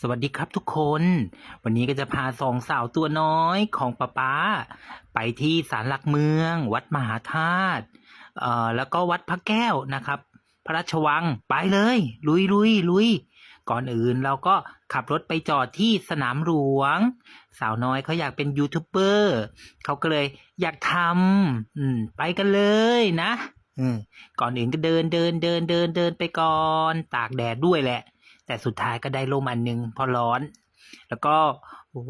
สวัสดีครับทุกคน วันนี้ก็จะพาสองสาวตัวน้อยของป้าป๊าไปที่ศาลหลักเมือง วัดมหาธาตุเอ่อแล้วก็วัดพระแก้วนะครับ พระราชวังไปเลย ลุยลุยลุยก่อนอื่นเราก็ขับรถไปจอดที่สนามหลวง สาวน้อยเขาอยากเป็นยูทูบเบอร์เขาก็เลยอยากทำอืมไปกันเลยนะ อืมก่อนอื่นก็เดินเดินเดินเดินเดินไปก่อน ตากแดดด้วยแหละ แต่สุดท้ายก็ได้ร่มอันหนึ่งเพอร้อน แล้วก็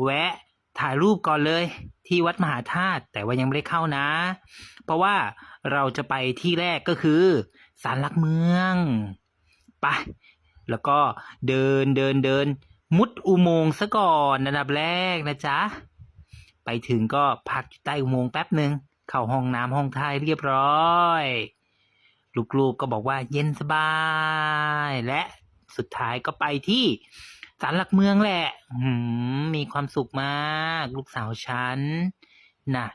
แวะถ่ายรูปก่อนเลยที่วัดมหาธาตุแต่ว่ายังไม่ได้เข้านะ เพราะว่าเราจะไปที่แรกก็คือศาลหลักเมืองไปแล้วก็เดินเดินเดิน มุดอุโมงค์ซะก่อนอันดับแรกนะจ๊ะ ไปถึงก็พักใต้อุโมงค์แป๊บหนึ่งเข้าห้องน้ำห้องท่ายเรียบร้อย ลูกๆก็บอกว่าเย็นสบายและ สุดท้ายก็ไปที่ศาลหลักเมืองแหละมีความสุขมาก ลูกสาวฉันนะ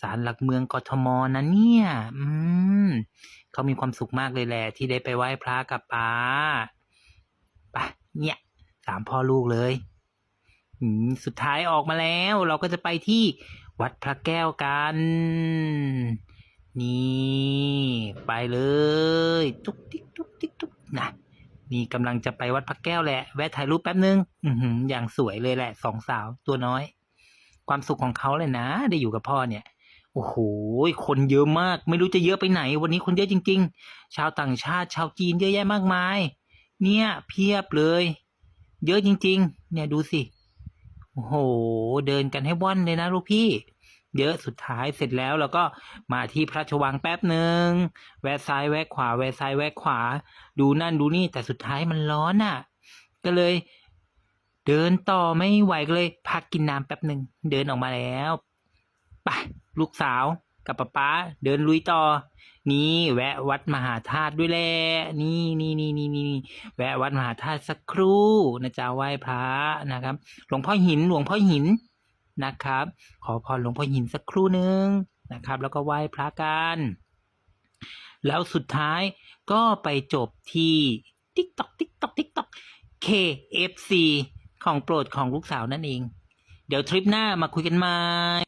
ศาลหลักเมืองกทมนะเนี่ย อืมเขามีความสุขมากเลยแหละ ที่ได้ไปไหว้พระกับป้าไปเนี่ยสามพ่อลูกเลยสุดท้ายออกมาแล้ว เราก็จะไปที่วัดพระแก้วกัน นี่ ไปเลย ตุ๊กติ๊กตุ๊กติ๊กตุ๊กนะ นี่กำลังจะไปวัดพระแก้วแหละ แวะถ่ายรูปแป๊บนึงอือหืออย่างสวยเลยแหละสองสาวตัวน้อย ความสุขของเขาเลยนะ ได้อยู่กับพ่อเนี่ย โอ้โห คนเยอะมาก ไม่รู้จะเยอะไปไหน วันนี้คนเยอะจริง ๆ ชาวต่างชาติ ชาวจีนเยอะแยะมากมาย เนี่ย เพียบเลย เยอะจริง ๆ เนี่ยดูสิ โอ้โห เดินกันให้ว่อนเลยนะลูกพี่ เยอะสุดท้ายเสร็จแล้วเราก็มาที่พระราชวังแป๊บหนึ่งแวะซ้ายแวะขวา แวะซ้ายแวะขวา ดูนั่นดูนี่แต่สุดท้ายมันร้อนอะ ก็เลย เดินต่อไม่ไหวก็เลย พักกินน้ำแป๊บหนึ่งเดินออกมาแล้วไปลูกสาวกับป๊าป๊าเดินลุยต่อ นี่แวะวัดมหาธาตุด้วยแหละนี่นี่นี่นี่นี่แวะวัดมหาธาตุสักครู่นะจ๊ะไหว้พระนะครับ หลวงพ่อหินหลวงพ่อหิน นะครับ ขอพรหลวงพ่อหินสักครู่หนึ่งนะครับ แล้วก็ไหว้พระกัน แล้วสุดท้ายก็ไปจบที่ TikTok TikTok TikTok KFC ของโปรดของลูกสาวนั่นเอง เดี๋ยวทริปหน้ามาคุยกันใหม่